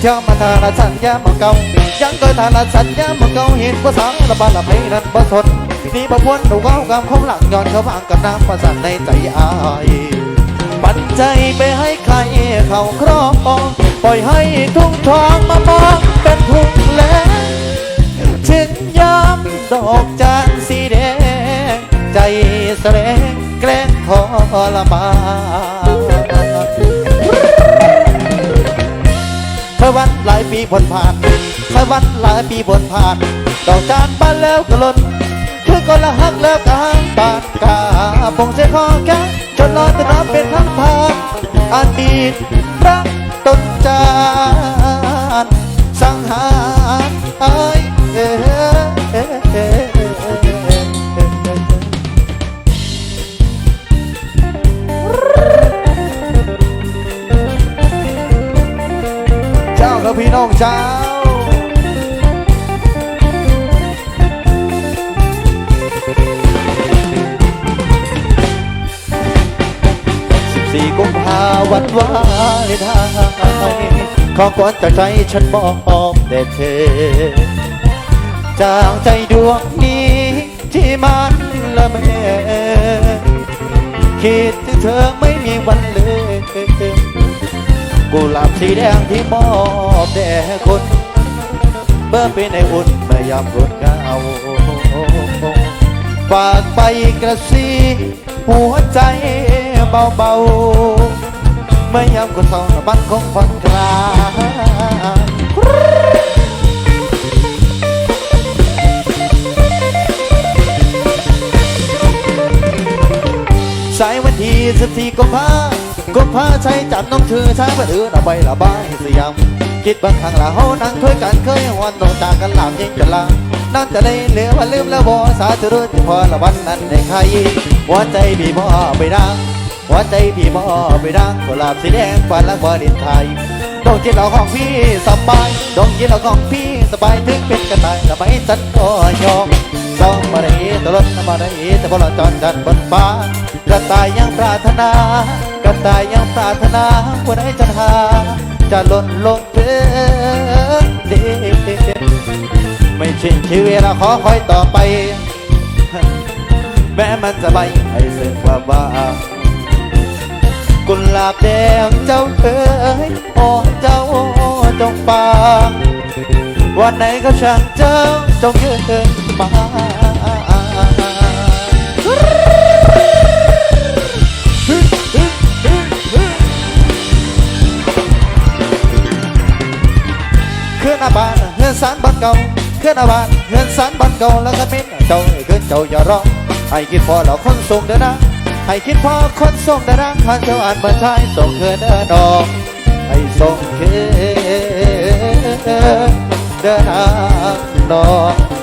เที่ยวมาทาราสัญญามาเก่ายังเคยทาราสัญญามาเก่าเห็นภาษาละบาดละไม่นั้นบ่ทนนี่บ่พ้นดูเขากำคงหลังย้อนเขาวางกับน้ำประสานในใจอายปันใจไปให้ใครเขาครอบองปล่อยให้ทุ่งทองมามองเป็นทุ่งแล้งถึงยามดอกจานสีแดง ใจแสลงแกล้งทรมาน สวัสดหลายปีผลผ่านสวัสดหลายปีผลผ่านดอกจานบานแล้วก็ล่นคือก็ละหักแล้วกางปากกาพงเสียคอแกจนนอยตระเป็นทั้งทางอดีตรักต้นจานสังหาร เจ้ากับพี่น้องเจ้าสี่กุมภาวันวาเลนไทน์ขอก่อนจากใจฉันบอกแต่เธอ จากใจดวงนี้ที่มันละเมอคิดถึงเธอไม่มีวันเลย กุหลาบสีแดงที่มอบแด่คนเมื่อเป็นไออุ่นเมื่อยามรุนเงาฝากไปกระซีหัวใจเบาๆเมื่อยามคนเศร้าน้ำมันคงผ่อนคลาย สีกุมภากุมภาใช้จับน้องเธอช้าประเดือนเอาไปละบายสยามคิดบางครั้งละเฮานั่งถ้วยกันเคยวันโนจากกันหลามยิ่งจะลานั่นจะได้เหลือว่าลืมแล้วบ่สาธุรุ่ที่พอละวันนั้นในใครหัวใจพี่บ่ไปดังหัวใจพี่บ่ไปดังกุหลาบสีแดงฝันรักบ่ดินไทยดวงจิตเราของพี่สบายดวงจิตเราของพี่สบายถึงเป็นกระต่ายทำไมฉันก็ยอมสองมาได้ตลอดมาได้แต่พอเราจอนจันบนฟ้า กระต่ายยังปรารถนา กระต่ายยังปรารถนาวันไหนจะหาจะหล่นลงถึงเด็กไม่ชินชีวิตเราขอคอยต่อไป แม้มันจะไม่ให้เสื่อความว่ากุหลาบแดงเจ้าเอ๋ยโอ้เจ้าจงฟังวันไหนก็ช่างเจ้าจงยืนมา อนอาบานเฮือนสารบ้านเก่าเขื่อนอาบานเฮือนสารบ้านเก่าแล้วก็มินเจ้าเกินเจ้าอย่าร้องให้คิดพอเราคนส่งเดินนะให้คิดพอคนส่งเด้อนะขันเจ้าอ่านบรรทายส่งคืนเดินดอกให้ส่งคืนเดินทางดอก